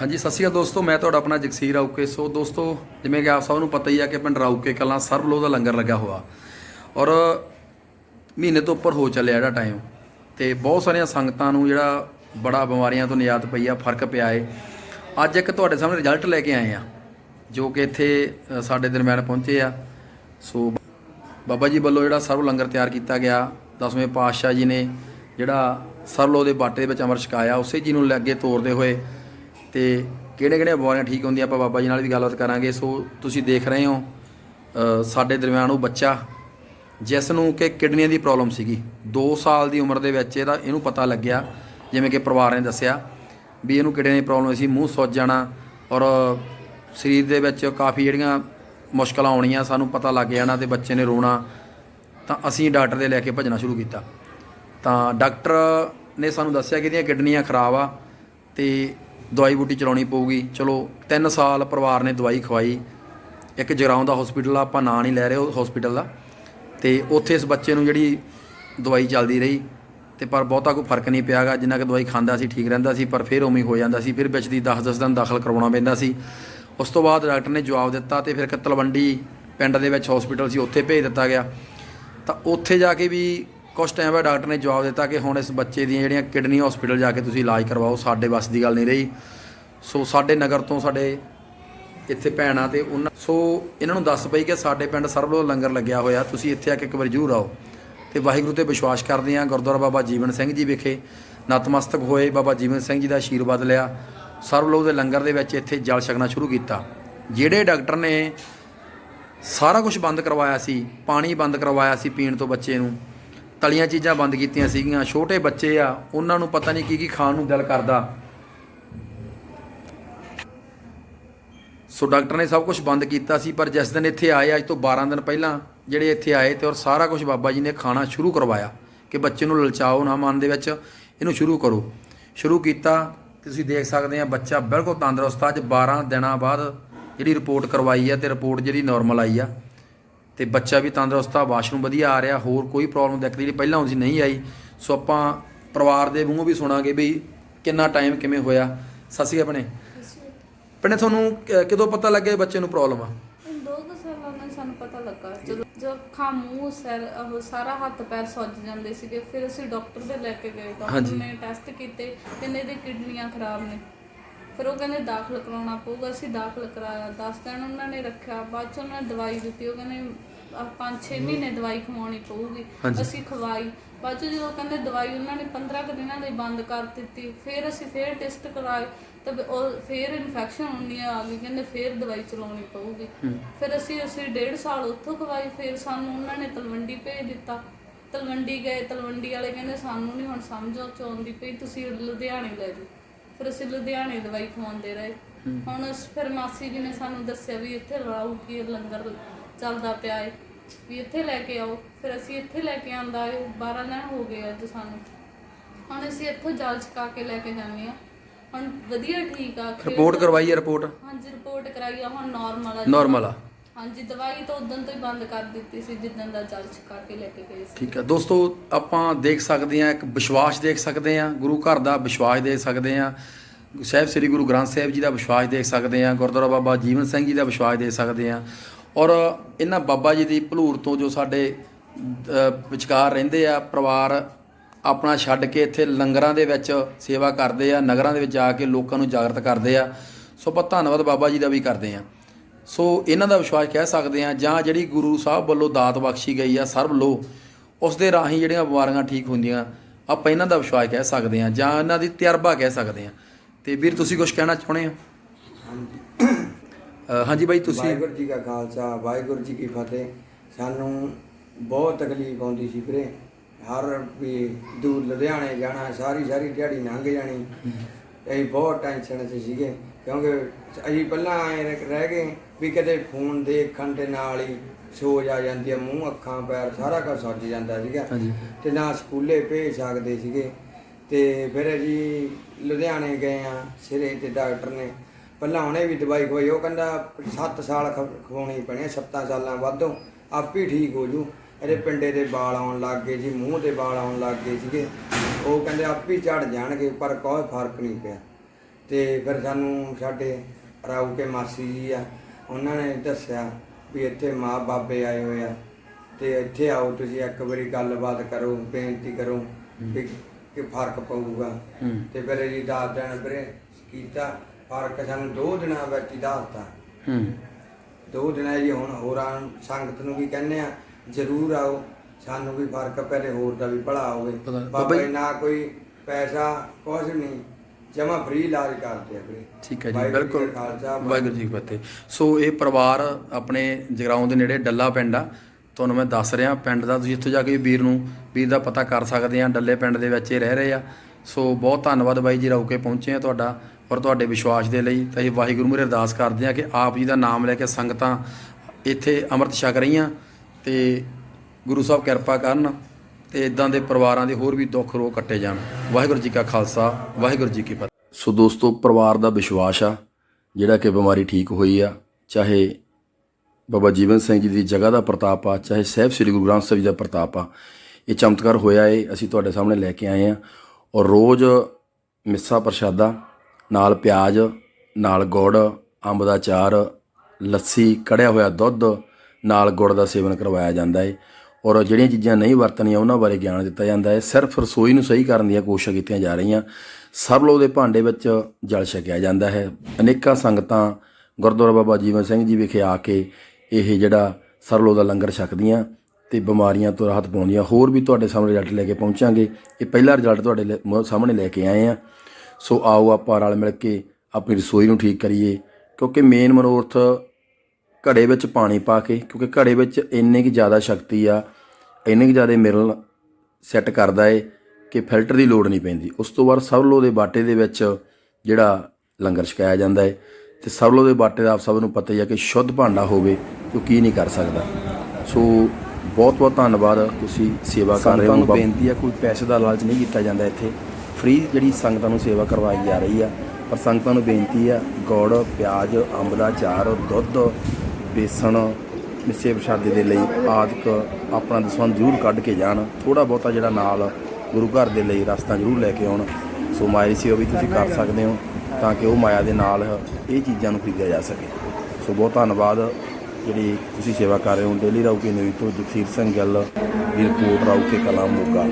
ਹਾਂਜੀ, ਸਤਿ ਸ਼੍ਰੀ ਅਕਾਲ ਦੋਸਤੋ, ਮੈਂ ਤੁਹਾਡਾ ਆਪਣਾ ਜਗਸੀਰ ਰਾਉਕੇ ਸੋ ਦੋਸਤੋ, ਜਿਵੇਂ ਕਿ ਆਪ ਸਭ ਨੂੰ ਪਤਾ ਹੀ ਆ ਕਿ ਪਿੰਡ ਰਾਉਕੇ ਕਲਾਂ ਸਰਬਲੋ ਦਾ ਲੰਗਰ ਲੱਗਾ ਹੋਇਆ। ਔਰ ਮਹੀਨੇ ਤੋਂ ਉੱਪਰ ਹੋ ਚੱਲਿਆ ਜਿਹੜਾ ਟਾਈਮ ਤੇ ਬਹੁਤ ਸਾਰੀਆਂ ਸੰਗਤਾਂ ਨੂੰ ਜਿਹੜਾ ਬੜਾ ਬਿਮਾਰੀਆਂ ਤੋਂ ਨਿਜਾਤ ਪਈ ਆ, ਫ਼ਰਕ ਪਿਆ ਏ। ਅੱਜ ਇੱਕ ਤੁਹਾਡੇ ਸਾਹਮਣੇ ਰਿਜ਼ਲਟ ਲੈ ਕੇ ਆਏ ਆ, ਜੋ ਕਿ ਇੱਥੇ ਸਾਡੇ ਦਰਮਿਆਨ ਪਹੁੰਚੇ ਆ। ਸੋ ਬਾਬਾ ਜੀ ਵੱਲੋਂ ਜਿਹੜਾ ਸਰਬ ਲੰਗਰ ਤਿਆਰ ਕੀਤਾ ਗਿਆ, ਦਸਵੇਂ ਪਾਤਸ਼ਾਹ ਜੀ ਨੇ ਜਿਹੜਾ ਸਰਲੋ ਦੇ ਬਾਟੇ ਦੇ ਵਿੱਚ ਅਮਰ ਛਕਾਇਆ, ਉਸੇ ਜੀ ਨੂੰ ਅੱਗੇ ਤੋਰਦੇ ਹੋਏ ਤੇ ਕਿਹੜੇ ਕਿਹੜੇ ਬਿਮਾਰੀਆਂ ਠੀਕ ਹੁੰਦੀਆਂ, ਆਪਾਂ ਬਾਬਾ ਜੀ ਨਾਲ ਵੀ ਗੱਲਬਾਤ ਕਰਾਂਗੇ। ਸੋ ਤੁਸੀਂ ਦੇਖ ਰਹੇ ਹੋ ਸਾਡੇ ਦਰਮਿਆਨ ਉਹ ਬੱਚਾ, ਜਿਸ ਨੂੰ ਕਿ ਕਿਡਨੀਆਂ ਦੀ ਪ੍ਰੋਬਲਮ ਸੀਗੀ। 2 ਸਾਲ ਦੀ ਉਮਰ ਦੇ ਵਿੱਚ ਇਹਦਾ, ਇਹਨੂੰ ਪਤਾ ਲੱਗਿਆ, ਜਿਵੇਂ ਕਿ ਪਰਿਵਾਰ ਨੇ ਦੱਸਿਆ, ਵੀ ਇਹਨੂੰ ਕਿਡਨੀ ਦੀ ਪ੍ਰੋਬਲਮ ਸੀ, ਮੂੰਹ ਸੁੱਜ ਜਾਣਾ ਔਰ ਸਰੀਰ ਦੇ ਵਿੱਚ ਕਾਫੀ ਜਿਹੜੀਆਂ ਮੁਸ਼ਕਲਾਂ ਆਉਣੀਆਂ, ਸਾਨੂੰ ਪਤਾ ਲੱਗ ਜਾਣਾ ਤੇ ਬੱਚੇ ਨੇ ਰੋਣਾ, ਤਾਂ ਅਸੀਂ ਡਾਕਟਰ ਦੇ ਲੈ ਕੇ ਭੱਜਣਾ ਸ਼ੁਰੂ ਕੀਤਾ। ਤਾਂ ਡਾਕਟਰ ਨੇ ਸਾਨੂੰ ਦੱਸਿਆ ਕਿ ਇਹਦੀਆਂ ਕਿਡਨੀਆਂ ਖਰਾਬ ਆ ਤੇ ਦਵਾਈ ਬੂਟੀ ਚਲਾਉਣੀ ਪਊਗੀ। ਚਲੋ 3 ਸਾਲ ਪਰਿਵਾਰ ਨੇ ਦਵਾਈ ਖਵਾਈ। ਇੱਕ ਜਗਰਾਉਂ ਦਾ ਹਸਪੀਟਲ ਆ, ਆਪਾਂ ਨਾਂ ਨਹੀਂ ਲੈ ਰਹੇ ਉਹ ਹਸਪੀਟਲ ਦਾ। ਤੇ ਉੱਥੇ ਇਸ ਬੱਚੇ ਨੂੰ ਜਿਹੜੀ ਦਵਾਈ ਚੱਲਦੀ ਰਹੀ, ਤੇ ਪਰ ਬਹੁਤਾ ਕੋਈ ਫ਼ਰਕ ਨਹੀਂ ਪਿਆਗਾ। ਜਿੰਨਾ ਕਿ ਦਵਾਈ ਖਾਂਦਾ ਸੀ, ਠੀਕ ਰਹਿੰਦਾ ਸੀ, ਪਰ ਫਿਰ ਉਵੇਂ ਹੋ ਜਾਂਦਾ ਸੀ। ਫਿਰ ਵਿੱਚ ਦੀ 10-10 ਦਿਨ ਦਾਖਲ ਕਰਵਾਉਣਾ ਪੈਂਦਾ ਸੀ। ਉਸ ਤੋਂ ਬਾਅਦ ਡਾਕਟਰ ਨੇ ਜਵਾਬ ਦਿੱਤਾ ਤੇ ਫਿਰ ਇੱਕ ਤਲਵੰਡੀ ਪਿੰਡ ਦੇ ਵਿੱਚ ਹਸਪੀਟਲ ਸੀ, ਉੱਥੇ ਭੇਜ ਦਿੱਤਾ ਗਿਆ। ਤਾਂ ਉੱਥੇ ਜਾ ਕੇ ਵੀ ਕੁਝ ਟਾਈਮ ਬਾਅਦ ਡਾਕਟਰ ਨੇ ਜਵਾਬ ਦਿੱਤਾ ਕਿ ਹੁਣ ਇਸ ਬੱਚੇ ਦੀਆਂ ਜਿਹੜੀਆਂ ਕਿਡਨੀ ਹਸਪੀਟਲ ਜਾ ਕੇ ਤੁਸੀਂ ਇਲਾਜ ਕਰਵਾਓ, ਸਾਡੇ ਵੱਸ ਦੀ ਗੱਲ ਨਹੀਂ ਰਹੀ। ਸੋ ਸਾਡੇ ਨਗਰ ਤੋਂ ਸਾਡੇ ਇੱਥੇ ਭੈਣਾਂ ਤੇ ਉਹਨਾਂ ਸੋ ਇਹਨਾਂ ਨੂੰ ਦੱਸ ਪਈ ਕਿ ਸਾਡੇ ਪਿੰਡ ਸਰਬਲੋ ਲੰਗਰ ਲੱਗਿਆ ਹੋਇਆ, ਤੁਸੀਂ ਇੱਥੇ ਆ ਕੇ ਇੱਕ ਵਾਰ ਜ਼ਰੂਰ ਆਓ। ਤੇ ਵਾਹਿਗੁਰੂ ਤੇ ਵਿਸ਼ਵਾਸ ਕਰਦੇ ਹਾਂ, ਗੁਰਦੁਆਰਾ ਬਾਬਾ ਜੀਵਨ ਸਿੰਘ ਜੀ ਵਿਖੇ ਨਤਮਸਤਕ ਹੋਏ, ਬਾਬਾ ਜੀਵਨ ਸਿੰਘ ਜੀ ਦਾ ਆਸ਼ੀਰਵਾਦ ਲਿਆ। ਸਰਬਲੋ ਦੇ ਲੰਗਰ ਦੇ ਵਿੱਚ ਇੱਥੇ ਜਲ ਛਕਣਾ ਸ਼ੁਰੂ ਕੀਤਾ। ਜਿਹੜੇ ਡਾਕਟਰ ਨੇ ਸਾਰਾ ਕੁਝ ਬੰਦ ਕਰਵਾਇਆ ਸੀ, ਪਾਣੀ ਬੰਦ ਕਰਵਾਇਆ ਸੀ ਪੀਣ ਤੋਂ ਬੱਚੇ ਨੂੰ ਤਲੀਆਂ ਚੀਜ਼ਾਂ ਬੰਦ ਕੀਤੀਆਂ ਸੀਗੀਆਂ, ਛੋਟੇ ਬੱਚੇ ਆ, ਉਹਨਾਂ ਨੂੰ ਪਤਾ ਨਹੀਂ ਕੀ ਕੀ ਖਾਣ ਨੂੰ ਦਿਲ ਕਰਦਾ। ਸੋ ਡਾਕਟਰ ਨੇ ਸਭ ਕੁਝ ਬੰਦ ਕੀਤਾ ਸੀ, ਪਰ ਜਿਸ ਦਿਨ ਇੱਥੇ ਆਏ, ਅੱਜ ਤੋਂ 12 ਦਿਨ ਪਹਿਲਾਂ ਜਿਹੜੇ ਇੱਥੇ ਆਏ ਤੇ ਔਰ ਸਾਰਾ ਕੁਝ ਬਾਬਾ ਜੀ ਨੇ ਖਾਣਾ ਸ਼ੁਰੂ ਕਰਵਾਇਆ ਕਿ ਬੱਚੇ ਨੂੰ ਲਲਚਾਓ ਨਾ ਮਨ ਦੇ ਵਿੱਚ, ਇਹਨੂੰ ਸ਼ੁਰੂ ਕਰੋ। ਸ਼ੁਰੂ ਕੀਤਾ ਤੇ ਤੁਸੀਂ ਦੇਖ ਸਕਦੇ ਆ, ਬੱਚਾ ਬਿਲਕੁਲ ਤੰਦਰੁਸਤ ਆ, ਅੱਜ 12 ਦਿਨਾਂ ਬਾਅਦ ਜਿਹੜੀ ਰਿਪੋਰਟ ਕਰਵਾਈ ਆ ਤੇ ਰਿਪੋਰਟ ਜਿਹੜੀ ਨਾਰਮਲ ਆਈ ਆ। ਤੇ ਬੱਚਾ ਵੀ ਤੰਦਰੁਸਤ ਆ ਵਾਸ਼ਰੂਮ ਵਧੀਆ ਆ ਰਿਹਾ ਹੋਰ ਕੋਈ ਪ੍ਰੋਬਲਮ ਦਿੱਕਤ ਜਿਹੜੀ ਪਹਿਲਾਂ ਹੁੰਦੀ ਨਹੀਂ ਆਈ। ਸੋ ਆਪਾਂ ਪਰਿਵਾਰ ਦੇ ਮੂੰਹੋਂ ਵੀ ਸੁਣਾਂਗੇ ਵੀ ਕਿੰਨਾ ਟਾਈਮ ਕਿਵੇਂ ਹੋਇਆ। ਅਕਾਲ ਭੈਣੇ। ਭੈਣੇ ਤੁਹਾਨੂੰ ਕਦੋਂ ਪਤਾ ਲੱਗਿਆ ਬੱਚੇ ਨੂੰ ਪ੍ਰੋਬਲਮ ਆ? ਦੋ ਕੁ ਸਾਲਾਂ ਨਾਲ ਸਾਨੂੰ ਪਤਾ ਲੱਗਾ। ਜਦੋਂ ਜੋ ਅੱਖਾਂ ਮੂੰਹ ਸਿਰ ਉਹ ਸਾਰਾ ਹੱਥ ਪੈਰ ਸੁੱਜ ਜਾਂਦੇ ਸੀਗੇ ਫਿਰ ਅਸੀਂ ਡਾਕਟਰ ਦੇ ਲੈ ਕੇ ਗਏ ਡਾਕਟਰ ਹਾਂਜੀ। ਨੇ ਟੈਸਟ ਕੀਤੇ ਕਹਿੰਦੇ ਇਹਦੇ ਕਿਡਨੀਆਂ ਖਰਾਬ ਨੇ। ਫਿਰ ਉਹ ਕਹਿੰਦੇ ਦਾਖਲ ਕਰਾਉਣਾ ਪਊਗਾ ਅਸੀਂ ਦਾਖਲ ਕਰਾਇਆ। 10 ਦਿਨ ਉਹਨਾਂ ਨੇ ਰੱਖਿਆ ਬਾਅਦ ਚ ਉਹਨਾਂ ਨੇ ਦਵਾਈ ਦਿੱਤੀ ਉਹ ਕਹਿੰਦੇ 5-6 ਮਹੀਨੇ ਦਵਾਈ ਖਵਾਉਣੀ ਪਊਗੀ ਹਾਂਜੀ। ਅਸੀਂ ਖਵਾਈ। ਬਾਅਦ ਚ ਜਦੋਂ ਕਹਿੰਦੇ ਦਵਾਈ ਉਹਨਾਂ ਨੇ 15 ਕੁ ਦਿਨਾਂ ਲਈ ਬੰਦ ਕਰ ਦਿੱਤੀ ਫਿਰ ਅਸੀਂ ਫਿਰ ਟੈਸਟ ਕਰਾਏ ਤਾਂ ਵੀ ਉਹ ਫਿਰ ਇਨਫੈਕਸ਼ਨ ਹੁੰਦੀ ਆ ਗਈ ਕਹਿੰਦੇ ਫਿਰ ਦਵਾਈ ਚਲਾਉਣੀ ਪਊਗੀ। ਫਿਰ ਅਸੀਂ ਅਸੀਂ ਡੇਢ ਸਾਲ ਉੱਥੋਂ ਖਵਾਈ ਫਿਰ ਸਾਨੂੰ ਉਹਨਾਂ ਨੇ ਤਲਵੰਡੀ ਭੇਜ ਦਿੱਤਾ। ਤਲਵੰਡੀ ਗਏ ਤਲਵੰਡੀ ਵਾਲੇ ਕਹਿੰਦੇ ਸਾਨੂੰ ਨਹੀਂ ਹੁਣ ਸਮਝ ਚ ਆਉਂਦੀ ਪਈ ਤੁਸੀਂ ਲੁਧਿਆਣੇ ਲੈ ਜਾਓ। ਫਿਰ ਅਸੀਂ ਲੁਧਿਆਣੇ ਦਵਾਈ ਖਵਾਉਂਦੇ ਰਹੇ। ਹੁਣ ਉਸ ਫਿਰ ਮਾਸੀ ਜੀ ਨੇ ਸਾਨੂੰ ਦੱਸਿਆ ਵੀ ਇੱਥੇ ਰਾਉ ਕੀ ਲੰਗਰ ਚੱਲਦਾ ਪਿਆ ਏ। ਵੀ ਇੱਥੇ ਲੈ ਕੇ ਆਓ। ਫਿਰ ਅਸੀਂ ਇੱਥੇ ਲੈ ਕੇ ਆਂਦਾ ਏ। 12 ਦਿਨ ਹੋ ਗਏ ਅੱਜ ਸਾਨੂੰ। ਹੁਣ ਅਸੀਂ ਇੱਥੋਂ ਜਲ ਚਕਾ ਕੇ ਲੈ ਕੇ ਜਾਂਦੇ ਆ ਹੁਣ ਵਧੀਆ ਠੀਕ ਆ ਖੇਡ- ਰਿਪੋਰਟ ਕਰਵਾਈ ਹੈ ਰਿਪੋਰਟ ਹਾਂਜੀ ਰਿਪੋਰਟ ਕਰਾਈ ਆ। ਹੁਣ ਨਾਰਮਲ ਆ ਨਾਰਮਲ ਆ। ਹਾਂਜੀ ਦਵਾਈ ਤਾਂ ਉਦੋਂ ਤੋਂ ਹੀ ਬੰਦ ਕਰ ਦਿੱਤੀ ਸੀ ਜਿੱਦਣ ਦਾ ਜਲ ਚਕਾ ਕੇ ਲੈ ਕੇ ਗਏ ਸੀ। ਠੀਕ ਹੈ ਦੋਸਤੋ ਆਪਾਂ ਦੇਖ ਸਕਦੇ ਹਾਂ ਇੱਕ ਵਿਸ਼ਵਾਸ ਦੇਖ ਸਕਦੇ ਹਾਂ। ਗੁਰੂ ਘਰ ਦਾ ਵਿਸ਼ਵਾਸ ਦੇਖ ਸਕਦੇ ਹਾਂ। ਸਾਹਿਬ ਸ੍ਰੀ ਗੁਰੂ ਗ੍ਰੰਥ ਸਾਹਿਬ ਜੀ ਦਾ ਵਿਸ਼ਵਾਸ ਦੇਖ ਸਕਦੇ ਹਾਂ। ਗੁਰਦੁਆਰਾ ਬਾਬਾ ਜੀਵਨ ਸਿੰਘ ਜੀ ਦਾ ਵਿਸ਼ਵਾਸ ਦੇਖ ਸਕਦੇ ਹਾਂ। ਔਰ ਇਹਨਾਂ ਬਾਬਾ ਜੀ ਦੀ ਭਲੂਰ ਤੋਂ ਜੋ ਸਾਡੇ ਵਿਚਕਾਰ ਰਹਿੰਦੇ ਆ ਪਰਿਵਾਰ ਆਪਣਾ ਛੱਡ ਕੇ ਇੱਥੇ ਲੰਗਰਾਂ ਦੇ ਵਿੱਚ ਸੇਵਾ ਕਰਦੇ ਆ, ਨਗਰਾਂ ਦੇ ਵਿੱਚ ਜਾ ਕੇ ਲੋਕਾਂ ਨੂੰ ਜਾਗਰਤ ਕਰਦੇ ਆ। ਸੋ ਆਪਾਂ ਧੰਨਵਾਦ ਬਾਬਾ ਜੀ ਦਾ ਵੀ ਕਰਦੇ ਆ। ਸੋ ਇਹਨਾਂ ਦਾ ਵਿਸ਼ਵਾਸ ਕਹਿ ਸਕਦੇ ਆ, ਜਾਂ ਜਿਹੜੀ ਗੁਰੂ ਸਾਹਿਬ ਵੱਲੋਂ ਦਾਤ ਬਖਸ਼ੀ ਗਈ ਆ ਸਰਬ ਲੋ ਉਸ ਦੇ ਰਾਹੀਂ ਜਿਹੜੀਆਂ ਬਿਮਾਰੀਆਂ ਠੀਕ ਹੁੰਦੀਆਂ, ਆਪਾਂ ਇਹਨਾਂ ਦਾ ਵਿਸ਼ਵਾਸ ਕਹਿ ਸਕਦੇ ਆ, ਜਾਂ ਇਹਨਾਂ ਦੀ ਤਜਰਬਾ ਕਹਿ ਸਕਦੇ ਆ। ਤੇ ਵੀਰ, ਤੁਸੀਂ ਕੁਝ ਕਹਿਣਾ ਚਾਹੁੰਦੇ ਆ ਅ, ਹਾਂਜੀ ਬਾਈ ਤੁਸੀਂ ਵਾਹਿਗੁਰੂ ਜੀ ਕਾ ਖਾਲਸਾ ਵਾਹਿਗੁਰੂ ਜੀ ਕੀ ਫਤਿਹ। ਸਾਨੂੰ ਬਹੁਤ ਤਕਲੀਫ ਆਉਂਦੀ ਸੀ ਵੀਰੇ। ਹਰ ਵੀ ਦੂਰ ਲੁਧਿਆਣੇ ਜਾਣਾ ਸਾਰੀ ਸਾਰੀ ਦਿਹਾੜੀ ਲੰਘ ਜਾਣੀ। ਅਸੀਂ ਬਹੁਤ ਟੈਨਸ਼ਨ 'ਚ ਸੀਗੇ ਕਿਉਂਕਿ ਅਸੀਂ ਪਹਿਲਾਂ ਐਂ ਰਹਿ ਗਏ ਵੀ ਕਦੇ ਫੋਨ ਦੇਖਣ ਦੇ ਨਾਲ ਹੀ ਸੋਜ ਆ ਜਾਂਦੀ ਹੈ ਮੂੰਹ ਅੱਖਾਂ ਪੈਰ ਸਾਰਾ ਕੁਝ ਸੁੱਜ ਜਾਂਦਾ ਸੀਗਾ। ਹਾਂਜੀ। ਤੇ ਨਾ ਸਕੂਲੇ ਭੇਜ ਸਕਦੇ ਸੀਗੇ। ਤੇ ਫਿਰ ਅਸੀਂ ਲੁਧਿਆਣੇ ਗਏ ਆ ਸਿਰੇ ਤੇ ਡਾਕਟਰ ਨੇ। ਪਹਿਲਾਂ ਉਹਨੇ ਵੀ ਦਵਾਈ ਖਵਾਈ ਉਹ ਕਹਿੰਦਾ 7 ਸਾਲ ਖਵਾਉਣੀ ਪੈਣੀ ਆ, 7 ਸਾਲਾਂ ਬਾਅਦੋਂ ਆਪ ਹੀ ਠੀਕ ਹੋ ਜੂ। ਇਹਦੇ ਪਿੰਡੇ ਦੇ ਵਾਲ ਆਉਣ ਲੱਗ ਗਏ ਜੀ ਮੂੰਹ ਦੇ ਵਾਲ ਆਉਣ ਲੱਗ ਗਏ ਸੀਗੇ। ਉਹ ਕਹਿੰਦੇ ਆਪ ਹੀ ਝੜ ਜਾਣਗੇ ਪਰ ਕੋਈ ਫ਼ਰਕ ਨਹੀਂ ਪਿਆ। ਤੇ ਫਿਰ ਸਾਨੂੰ ਸਾਡੇ ਰਾਊ ਕੇ ਮਾਸੀ ਜੀ ਆ ਉਹਨਾਂ ਨੇ ਦੱਸਿਆ ਵੀ ਇੱਥੇ ਮਾਂ ਬਾਬੇ ਆਏ ਹੋਏ ਆ। ਤੇ ਇੱਥੇ ਆਓ ਤੁਸੀਂ ਇੱਕ ਵਾਰੀ ਗੱਲਬਾਤ ਕਰੋ ਬੇਨਤੀ ਕਰੋ ਕਿ ਫ਼ਰਕ ਪਊਗਾ। ਤੇ ਫਿਰ ਜੀ ਦਸ ਦਿਨ ਵੀਰੇ ਕੀਤਾ। ਫ਼ਰਕ ਸਾਨੂੰ ਦੋ ਦਿਨਾਂ ਵਿੱਚ ਹੀ ਦੱਸਤਾ। ਹੂੰ। ਦੋ ਦਿਨਾਂ ਜੀ ਹੁਣ ਹੋਰਾਂ ਸੰਗਤ ਨੂੰ ਵੀ ਕਹਿੰਦੇ ਆ ਜਰੂਰ ਆਓ ਸਾਨੂੰ ਵੀ ਫ਼ਰਕ ਪਹਿਲੇ ਹੋਰ ਦਾ ਵੀ ਭਲਾ ਹੋਵੇ। ਬਾਬਾ ਜੀ- ਨਾ ਕੋਈ ਪੈਸਾ ਕੁਝ ਨਹੀਂ ਜਮਾ ਫ੍ਰੀ ਇਲਾਜ ਕਰਦੇ ਆ ਵੀਰੇ। ਠੀਕ ਹੈ ਜੀ ਬਿਲਕੁਲ। ਵਾਹਿਗੁਰੂ ਜੀ ਕੀ ਫਤਿਹ। ਸੋ ਇਹ ਪਰਿਵਾਰ ਆਪਣੇ ਜਗਰਾਉਂ ਦੇ ਨੇੜੇ ਡੱਲਾ ਪਿੰਡ ਆ। ਤੁਹਾਨੂੰ ਮੈਂ ਦੱਸ ਰਿਹਾ ਪਿੰਡ ਦਾ ਤੁਸੀਂ ਇੱਥੋਂ ਜਾ ਕੇ ਵੀਰ ਨੂੰ ਵੀਰ ਦਾ ਪਤਾ ਕਰ ਸਕਦੇ ਆ ਡੱਲੇ ਪਿੰਡ ਦੇ ਵਿੱਚ ਇਹ ਰਹਿ ਰਹੇ ਆ। ਸੋ ਬਹੁਤ ਧੰਨਵਾਦ ਬਾਈ ਜੀ ਰੌਕੇ ਪਹੁੰਚੇ ਆ ਤੁਹਾਡਾ। ਔਰ ਤੁਹਾਡੇ ਵਿਸ਼ਵਾਸ ਦੇ ਲਈ ਤਾਂ ਇਹ ਵਾਹਿਗੁਰੂ ਮੂਹਰੇ ਅਰਦਾਸ ਕਰਦੇ ਆ ਕਿ ਆਪ ਜੀ ਦਾ ਨਾਮ ਲੈ ਕੇ ਸੰਗਤਾਂ ਇੱਥੇ ਅੰਮ੍ਰਿਤ ਛਕ ਰਹੀਆਂ ਤੇ ਗੁਰੂ ਸਾਹਿਬ ਕਿਰਪਾ ਕਰਨ ਤੇ ਇਦਾਂ ਦੇ ਪਰਿਵਾਰਾਂ ਦੇ ਹੋਰ ਵੀ ਦੁੱਖ ਰੋਗ ਕੱਟੇ ਜਾਣ। ਵਾਹਿਗੁਰੂ ਜੀ ਕਾ ਖਾਲਸਾ, ਵਾਹਿਗੁਰੂ ਜੀ ਕੀ ਫਤਿਹ। ਸੋ ਦੋਸਤੋ, ਪਰਿਵਾਰ ਦਾ ਵਿਸ਼ਵਾਸ ਆ, ਜਿਹੜਾ ਕਿ ਬਿਮਾਰੀ ਠੀਕ ਹੋਈ ਆ, ਚਾਹੇ ਬਾਬਾ ਜੀਵਨ ਸਿੰਘ ਜੀ ਦੀ ਜਗ੍ਹਾ ਦਾ ਪ੍ਰਤਾਪ ਆ, ਚਾਹੇ ਸਾਹਿਬ ਸ੍ਰੀ ਗੁਰੂ ਗ੍ਰੰਥ ਸਾਹਿਬ ਜੀ ਦਾ ਪ੍ਰਤਾਪ ਆ, ਇਹ ਚਮਤਕਾਰ ਹੋਇਆ ਏ, ਅਸੀਂ ਤੁਹਾਡੇ ਸਾਹਮਣੇ ਲੈ ਕੇ ਆਏ ਆ। ਔਰ ਰੋਜ਼ ਮਿੱਸਾ ਪ੍ਰਸ਼ਾਦਾ ਨਾਲ ਪਿਆਜ਼, ਨਾਲ ਗੁੜ, ਅੰਬ ਦਾ ਚਾਰ, ਲੱਸੀ, ਕੜਿਆ ਹੋਇਆ ਦੁੱਧ, ਨਾਲ ਗੁੜ ਦਾ ਸੇਵਨ ਕਰਵਾਇਆ ਜਾਂਦਾ ਹੈ ਔਰ ਜਿਹੜੀਆਂ ਚੀਜ਼ਾਂ ਨਹੀਂ ਵਰਤਣੀਆਂ, ਉਹਨਾਂ ਬਾਰੇ ਗਿਆਨ ਦਿੱਤਾ ਜਾਂਦਾ ਹੈ ਸਿਰਫ ਰਸੋਈ ਨੂੰ ਸਹੀ ਕਰਨ ਦੀਆਂ ਕੋਸ਼ਿਸ਼ਾਂ ਕੀਤੀਆਂ ਜਾ ਰਹੀਆਂ। ਸਰਲੋ ਦੇ ਭਾਂਡੇ ਵਿੱਚ ਜਲ ਛਕਿਆ ਜਾਂਦਾ ਹੈ। ਅਨੇਕਾਂ ਸੰਗਤਾਂ ਗੁਰਦੁਆਰਾ ਬਾਬਾ ਜੀਵਨ ਸਿੰਘ ਜੀ ਵਿਖੇ ਆ ਕੇ ਇਹ ਜਿਹੜਾ ਸਰਲੋ ਦਾ ਲੰਗਰ ਛਕਦੀਆਂ ਤੇ ਬਿਮਾਰੀਆਂ ਤੋਂ ਰਾਹਤ ਪਾਉਂਦੀਆਂ। ਹੋਰ ਵੀ ਤੁਹਾਡੇ ਸਾਹਮਣੇ ਰਿਜ਼ਲਟ ਲੈ ਕੇ ਪਹੁੰਚਾਂਗੇ। ਇਹ ਪਹਿਲਾ ਰਿਜ਼ਲਟ ਤੁਹਾਡੇ ਲੈ- ਮੂੰਹ ਸਾਹਮਣੇ ਲੈ ਕੇ ਆਏ ਆ। ਸੋ ਆਓ ਆਪਾਂ ਰਲ ਮਿਲ ਕੇ ਆਪਣੀ ਰਸੋਈ ਨੂੰ ਠੀਕ ਕਰੀਏ ਕਿਉਂਕਿ ਮੇਨ ਮਨੋਰਥ ਘੜੇ ਵਿੱਚ ਪਾਣੀ ਪਾ ਕੇ ਕਿਉਂਕਿ ਘੜੇ ਵਿੱਚ ਇੰਨੀ ਕਿ ਜ਼ਿਆਦਾ ਸ਼ਕਤੀ ਆ ਇੰਨੀ ਕਿ ਜ਼ਿਆਦਾ ਮਿਰਲ ਸੈੱਟ ਕਰਦਾ ਏ ਕਿ ਫਿਲਟਰ ਦੀ ਲੋੜ ਨਹੀਂ ਪੈਂਦੀ। ਉਸ ਤੋਂ ਬਾਅਦ ਸਰਲੋ ਦੇ ਬਾਟੇ ਦੇ ਵਿੱਚ ਜਿਹੜਾ ਲੰਗਰ ਛਕਾਇਆ ਜਾਂਦਾ ਏ ਤੇ ਸਰਲੋ ਦੇ ਬਾਟੇ ਦਾ ਆਪ ਸਭ ਨੂੰ ਪਤਾ ਹੀ ਆ ਕਿ ਸ਼ੁੱਧ ਭਾਂਡਾ ਹੋਵੇ ਤੇ ਉਹ ਕੀ ਨਹੀਂ ਕਰ ਸਕਦਾ। ਸੋ ਬਹੁਤ ਬਹੁਤ ਧੰਨਵਾਦ ਤੁਸੀਂ ਸੇਵਾ ਕਰ ਰਹੇ ਹੋ। ਬੇਨਤੀ ਆ ਕੋਈ ਪੈਸੇ ਦਾ ਲਾਲਚ ਨਹੀਂ ਕੀਤਾ ਜਾਂਦਾ ਇੱਥੇ। ਫ੍ਰੀ ਜਿਹੜੀ ਸੰਗਤਾਂ ਨੂੰ ਸੇਵਾ ਕਰਵਾਈ ਜਾ ਰਹੀ ਆ, ਪਰ ਸੰਗਤਾਂ ਨੂੰ ਬੇਨਤੀ ਆ, ਗੁੜ, ਪਿਆਜ਼, ਅੰਬ ਦਾ ਚਾਰ ਦੁੱਧ, ਬੇਸਣ, ਮਿੱਸੇ ਪ੍ਰਸ਼ਾਦੇ ਦੇ ਲਈ ਆਦਿਕ ਆਪਣਾ ਦਸਵੰਧ ਜ਼ਰੂਰ ਕੱਢ ਕੇ ਜਾਣ। ਥੋੜਾ ਬਹੁਤਾ ਜਿਹੜਾ ਨਾਲ ਗੁਰੂ ਘਰ ਦੇ ਲਈ ਰਸਤਾ ਜ਼ਰੂਰ ਲੈ ਕੇ ਆਉਣ। ਸੋ ਮਾਇਆ ਦੀ ਸੇਵਾ ਵੀ ਤੁਸੀਂ ਕਰ ਸਕਦੇ ਹੋ, ਤਾਂ ਕਿ ਉਹ ਮਾਇਆ ਦੇ ਨਾਲ ਇਹ ਚੀਜ਼ਾਂ ਨੂੰ ਖਰੀਦਿਆ ਜਾ ਸਕੇ। ਸੋ ਬਹੁਤ ਧੰਨਵਾਦ ਜਿਹੜੀ ਤੁਸੀਂ ਸੇਵਾ ਕਰ ਰਹੇ ਹੋ। ਡੇਲੀ ਰਾਉਕੇ ਨਿਊਜ਼ ਤੋਂ ਜਗਸੀਰ ਸਿੰਘ ਗਿੱਲ ਦੀ ਰਿਪੋਰਟ ਰਾਉਕੇ ਕਲਾ ਮੋਗਾ।